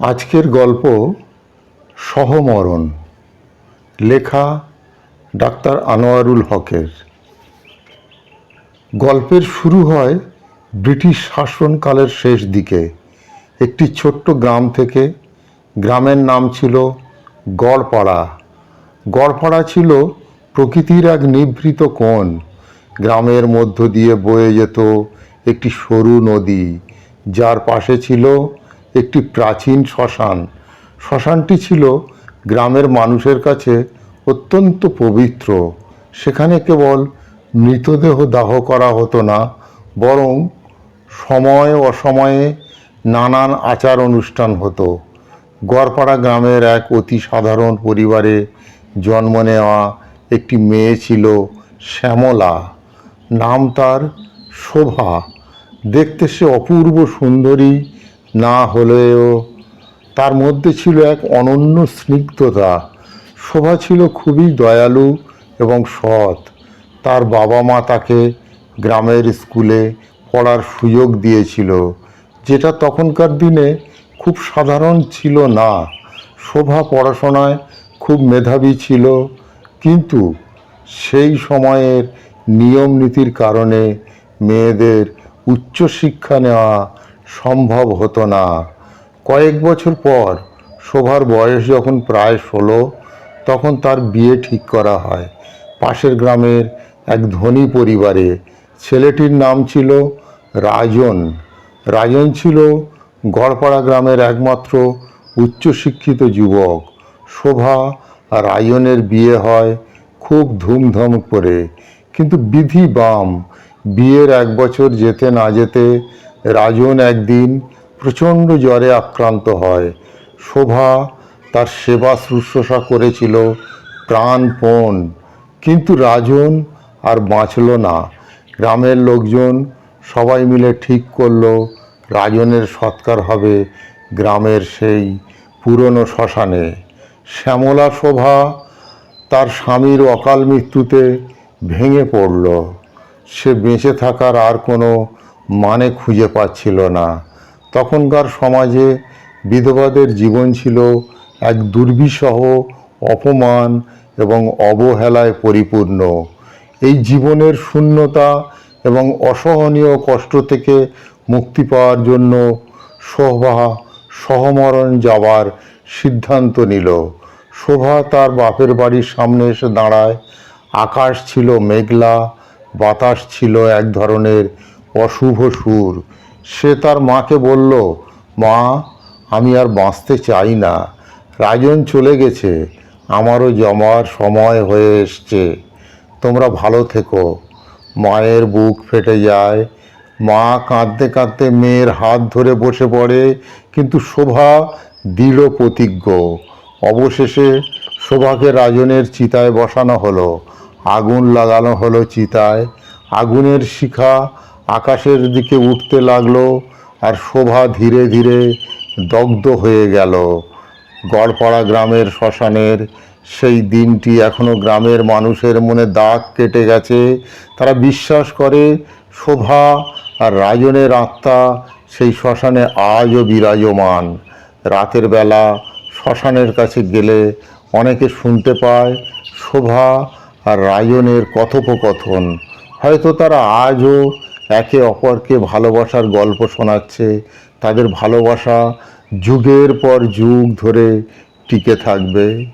আজকের গল্প সহমরণ। লেখা ডাক্তার আনোয়ারুল হকের। গল্পের শুরু হয় ব্রিটিশ শাসনকালের শেষ দিকে। একটি ছোট্ট গ্রাম থেকে, গ্রামের নাম ছিল গড়পাড়া। গড়পাড়া ছিল প্রকৃতির এক নিভৃত কোণ। গ্রামের মধ্য দিয়ে বয়ে যেত একটি সরু নদী, যার পাশে ছিল একটি প্রাচীন শ্মশান। শ্মশানটি ছিল গ্রামের মানুষের কাছে অত্যন্ত পবিত্র। সেখানে কেবল মৃতদেহ দাহ করা হতো না, বরং সময় অসময়ে নানান আচার অনুষ্ঠান হতো। গড়পাড়া গ্রামের এক অতি সাধারণ পরিবারে জন্ম নেওয়া একটি মেয়ে ছিল শ্যামলা। নাম তার শোভা। দেখতে সে অপূর্ব সুন্দরী না হলেও তার মধ্যে ছিল এক অনন্য স্নিগ্ধতা। শোভা ছিল খুবই দয়ালু এবং সৎ। তার বাবা মা তাকে গ্রামের স্কুলে পড়ার সুযোগ দিয়েছিল, যেটা তখনকার দিনে খুব সাধারণ ছিল না। শোভা পড়াশোনায় খুব মেধাবী ছিল, কিন্তু সেই সময়ের নিয়ম নীতির কারণে মেয়েদের উচ্চশিক্ষা নেওয়া সম্ভব হতো না। কয়েক বছর পর শোভার বয়স যখন প্রায় ষোলো, তখন তার বিয়ে ঠিক করা হয়। পাশের গ্রামের এক ধনী পরিবারে ছেলেটির নাম ছিল রাজন। রাজন ছিল গড়পাড়া গ্রামের একমাত্র উচ্চশিক্ষিত যুবক। শোভা রায়নের বিয়ে হয় খুব ধুমধাম করে। কিন্তু বিধি বাম, বিয়ের এক বছর যেতে না যেতে রাজন একদিন প্রচণ্ড জ্বরে আক্রান্ত হয়। শোভা তার সেবা শুশ্রূষা করেছিল প্রাণপণ। কিন্তু রাজন আর বাঁচল না। গ্রামের লোকজন সবাই মিলে ঠিক করল, রাজনের সৎকার হবে গ্রামের সেই পুরনো শ্মশানে। শ্যামলা শোভা তার স্বামীর অকাল মৃত্যুতে ভেঙে পড়ল। সে বেঁচে থাকার আর কোনো মানে খুঁজে পাচ্ছিল না। তখনকার সমাজে বিধবাদের জীবন ছিল এক দুর্বিষহ অপমান এবং অবহেলায় পরিপূর্ণ। এই জীবনের শূন্যতা এবং অসহনীয় কষ্ট থেকে মুক্তি পাওয়ার জন্য শোভা, সহমরণ যাওয়ার সিদ্ধান্ত নিল। শোভা তার বাপের বাড়ির সামনে এসে দাঁড়ায়। আকাশ ছিল মেঘলা, বাতাস ছিল এক ধরনের অশুভ সুর। সে তার মাকে বলল, মা, আমি আর বাঁচতে চাই না। রাজন চলে গেছে। আমারও জমার সময় হয়ে এসছে। তোমরা ভালো থেকো। মায়ের বুক ফেটে যায়। মা কাঁদতে কাঁদতে মেয়ের হাত ধরে বসে পড়ে, কিন্তু শোভা দৃঢ় প্রতিজ্ঞ। অবশেষে শোভাকে রাজনের চিতায় বসানো হলো। আগুন লাগানো হলো চিতায়। আগুনের শিখা আকাশের দিকে উঠতে লাগল আর শোভা ধীরে ধীরে দগ্ধ হয়ে গেল। গড়পাড়া গ্রামের শ্মশানের সেই দিনটি এখনও গ্রামের মানুষের মনে দাগ কেটে গেছে। তারা বিশ্বাস করে শোভা আর রাজনের আত্মা সেই শ্মশানে আজও বিরাজমান। রাতের বেলা শ্মশানের কাছে গেলে অনেকে শুনতে পায় শোভা আর রাজনের কথোপকথন। হয়তো তারা আজও একে অপরকে ভালোবাসার গল্প শোনাচ্ছে। তাদের ভালোবাসা যুগের পর যুগ ধরে টিকে থাকবে।